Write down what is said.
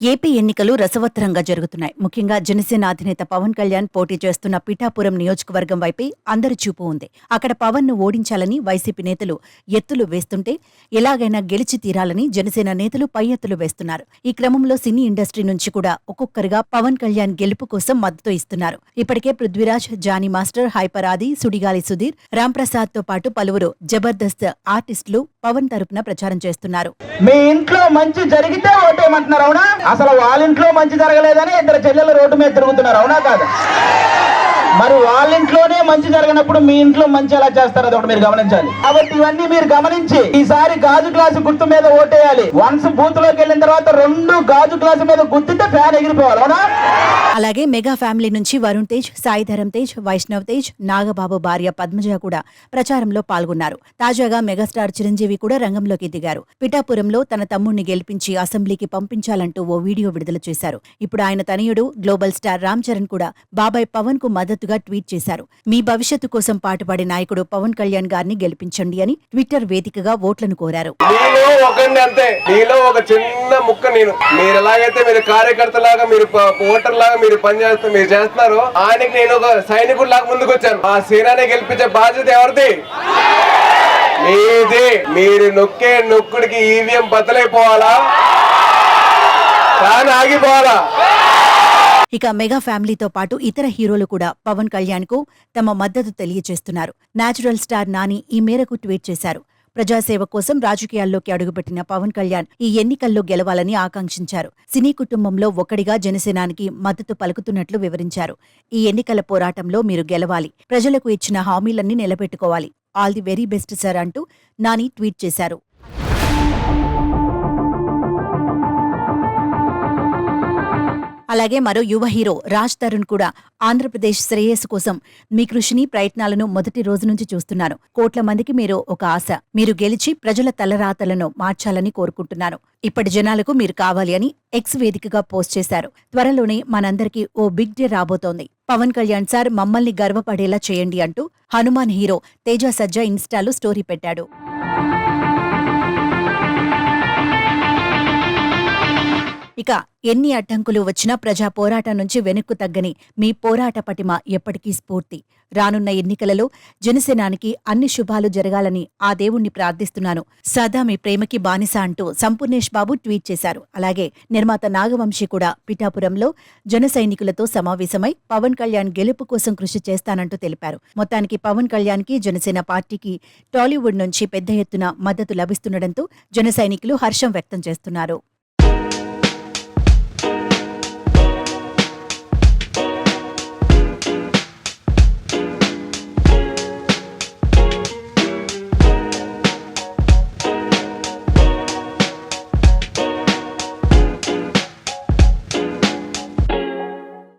AP ఎన్నికలు రసవత్తరంగా జరుగుతున్నాయి. ముఖ్యంగా జనసేన అధినేత పవన్ కళ్యాణ్ పోటీ చేస్తున్న పిఠాపురం నియోజకవర్గం వైపే అందరి చూపు ఉంది. అక్కడ పవన్ను ఓడించాలని వైసీపీ నేతలు ఎత్తులు వేస్తుంటే ఎలాగైనా గెలిచి తీరాలని జనసేన నేతలు పై ఎత్తులు వేస్తున్నారు. ఈ క్రమంలో సినీ ఇండస్ట్రీ నుంచి కూడా ఒక్కొక్కరుగా పవన్ కళ్యాణ్ గెలుపు కోసం మద్దతు ఇస్తున్నారు. ఇప్పటికే పృథ్వీరాజ్ జానీ మాస్టర్ హైపర్ ఆది సుడిగాలి సుధీర్ రాంప్రసాద్తో పాటు పలువురు జబర్దస్త్ ఆర్టిస్టులు పవన్ తరపున ప్రచారం చేస్తున్నారు. మీ ఇంట్లో మంచి జరిగితే ఓటేమంటున్నారు అవునా? అసలు వాళ్ళ ఇంట్లో మంచి జరగలేదని ఇద్దరు చెల్లెలు రోడ్డు మీద తిరుగుతున్నారు అవునా కాదు? మరి వాళ్ళ ఇంట్లోనే మంచి జరిగినప్పుడు మీ ఇంట్లో మంచి ఎలా చేస్తారు అది ఒకటి మీరు గమనించాలి. కాబట్టి ఇవన్నీ మీరు గమనించి ఈసారి గాజు గ్లాసు గుర్తు మీద ఓటేయాలి. వన్స్ బూత్లోకి వెళ్ళిన తర్వాత రెండు గాజు గ్లాసు మీద గుర్తితే ఫ్యాన్ ఎగిరిపోవాలి అవునా? అలాగే మెగా ఫ్యామిలీ నుంచి వరుణ్ తేజ్ సాయిధరం తేజ్ వైష్ణవ్ తేజ్ నాగబాబు భార్య పద్మజ కూడా ప్రచారంలో పాల్గొన్నారు. తాజాగా మెగాస్టార్ చిరంజీవి కూడా రంగంలోకి దిగారు. పిఠాపురంలో తన తమ్ముణ్ణి గెలిపించి అసెంబ్లీకి పంపించాలంటూ ఓ వీడియో విడుదల చేశారు. ఇప్పుడు ఆయన తనయుడు గ్లోబల్ స్టార్ రామ్ చరణ్ కూడా బాబాయ్ పవన్కు మద్దతు మద్దతుగా ట్వీట్ చేశారు. మీ భవిష్యత్తు కోసం పాటుపడే నాయకుడు పవన్ కళ్యాణ్ గారిని గెలిపించండి అని ట్విట్టర్ వేదికగా ఓట్లను కోరారు. నీలో ఒక చిన్న ముక్క నేను. మీరు ఎలాగైతే మీరు కార్యకర్త లాగా మీరు ఓటర్ లాగా మీరు పని చేస్తూ మీరు చేస్తున్నారు ఆయనకి నేను ఒక సైనికుడు లాగా ముందుకు వచ్చాను ఆ సేనాని గెలిపించే బాధ్యత ఎవరిది? మీది. మీరు నొక్కే నొక్కుడికి ఈవీఎం బద్దలైపోవాలా? కానీ ఆగిపోవాలా? ఇక మెగా ఫ్యామిలీతో పాటు ఇతర హీరోలు కూడా పవన్ కళ్యాణ్కు తమ మద్దతు తెలియజేస్తున్నారు. నాచురల్ స్టార్ నాని ఈ మేరకు ట్వీట్ చేశారు. ప్రజాసేవ కోసం రాజకీయాల్లోకి అడుగుపెట్టిన పవన్ కళ్యాణ్ ఈ ఎన్నికల్లో గెలవాలని ఆకాంక్షించారు. సినీ కుటుంబంలో ఒకడిగా జనసేనానికి మద్దతు పలుకుతున్నట్లు వివరించారు. ఈ ఎన్నికల పోరాటంలో మీరు గెలవాలి. ప్రజలకు ఇచ్చిన హామీలన్నీ నిలబెట్టుకోవాలి. All the very best sir అంటూ నాని ట్వీట్ చేశారు. అలాగే మరో యువ హీరో రాజ్ తరుణ్ కూడా ఆంధ్రప్రదేశ్ శ్రేయస్సు కోసం మీ కృషిని ప్రయత్నాలను మొదటి రోజు నుంచి చూస్తున్నాను కోట్ల మందికి మీరు ఒక ఆశ. మీరు గెలిచి ప్రజల తలరాతలను మార్చాలని కోరుకుంటున్నాను ఇప్పటి జనాలకు మీరు కావాలి అని ఎక్స్ వేదికగా పోస్ట్ చేశారు. త్వరలోనే మనందరికీ ఓ బిగ్ డే రాబోతోంది. పవన్ కళ్యాణ్ సార్ మమ్మల్ని గర్వపడేలా చేయండి అంటూ హనుమాన్ హీరో తేజ సజ్జా ఇన్స్టాలో స్టోరీ పెట్టాడు. ఇక ఎన్ని అడ్డంకులు వచ్చినా ప్రజా పోరాటం నుంచి వెనక్కు తగ్గని మీ పోరాట పటిమ ఎప్పటికీ స్ఫూర్తి. రానున్న ఎన్నికలలో జనసేనానికి అన్ని శుభాలు జరగాలని ఆ దేవుణ్ణి ప్రార్థిస్తున్నాను. సదా మీ ప్రేమకి బానిస అంటూ సంపూర్ణేష్ బాబు ట్వీట్ చేశారు. అలాగే నిర్మాత నాగవంశి కూడా పిఠాపురంలో జన సైనికులతో సమావేశమై పవన్ కళ్యాణ్ గెలుపు కోసం కృషి చేస్తానంటూ తెలిపారు. మొత్తానికి పవన్ కళ్యాణ్కి జనసేన పార్టీకి టాలీవుడ్ నుంచి పెద్ద ఎత్తున మద్దతు లభిస్తుండటంతో జన సైనికులు హర్షం వ్యక్తం చేస్తున్నారు.